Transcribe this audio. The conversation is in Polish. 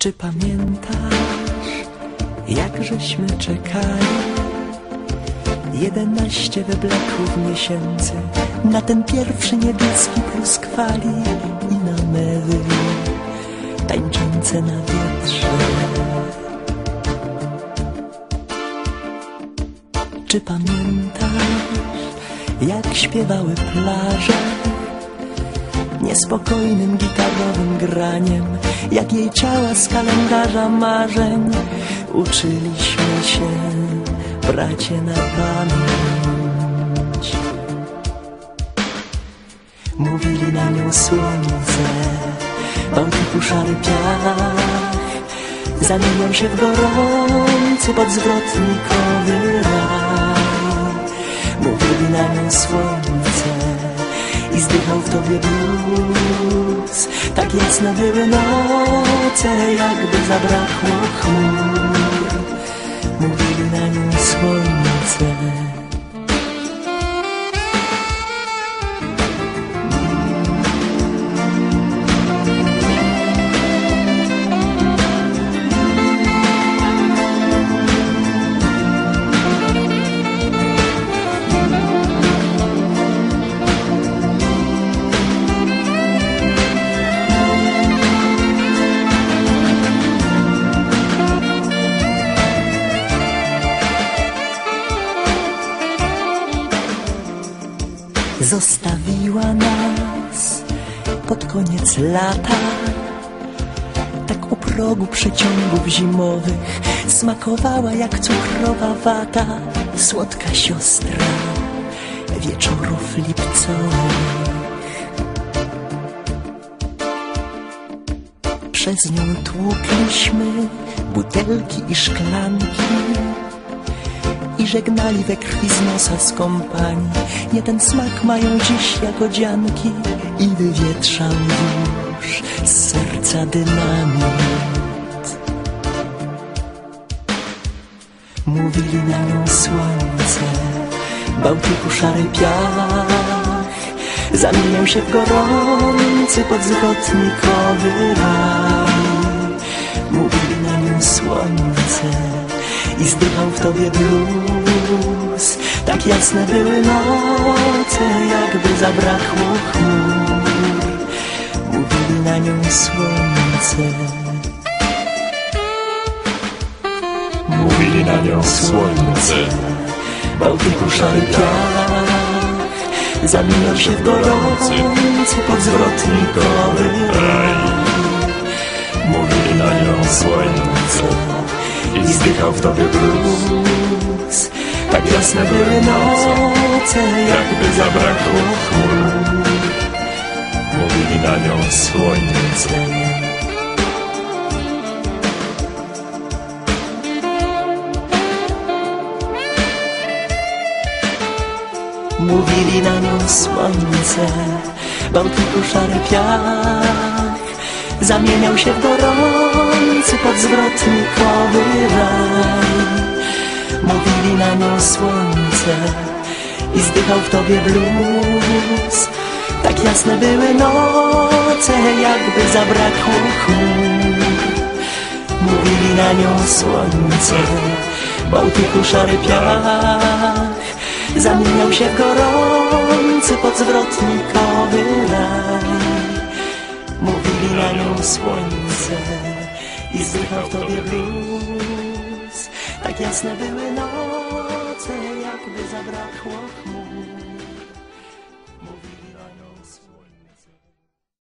Czy pamiętasz, jak żeśmy czekali? Jedenaście wyblakłych miesięcy na ten pierwszy niebieski pluskwali i na mewy tańczące na wietrze. Czy pamiętasz, jak śpiewały plaże? Niespokojnym gitarowym graniem, jak jej ciała z kalendarza marzeń uczyliśmy się, bracie, na pamięć. Mówili na nią słońce, bałtyku szary piach, zamieniał się w gorący podzwrotnikowy raj. Mówili na nią słońce zdychał w tobie blues. Tak jasne były noce, jakby zabrakło chmur. Mówili na nią słońce. Zostawiła nas pod koniec lata. Tak u progu przeciągów zimowych Smakowała jak cukrowa wata. Słodka siostra wieczorów lipcowych. Przez nią tłukliśmy butelki i szklanki i żegnali we krwi z nosa skąpani. Nie ten smak mają dziś jagodzianki i wywietrzał już z serca dynamit. Mówili na nią słońce, Bałtyku szary piach, zamieniał się w gorący podzwrotnikowy raj. Mówili na nią słońce, i zdychał w tobie blues. Tak jasne były noce, jakby zabrakło chmur. Mówili na nią słońce. Mówili na nią słońce, Bałtyku szary piach Zamieniał się w gorący podzwrotnikowy raj mówili na nią słońce i zdychał w tobie blues. Tak jasne były noce, jakby zabrakło chmur. Mówili na nią słońce Mówili na nią słońce, Bałtyku szary piach Zamieniał się w gorący podzwrotnikowy raj. Mówili na nią słońce i zdychał w tobie blues. Tak jasne były noce, jakby zabrakło chmur Mówili na nią słońce, Bałtyku szary piach Zamieniał się w gorący podzwrotnikowy raj Słońce i zdychał w tobie blues. Tak jasne były noce, jakby zabrakło chmur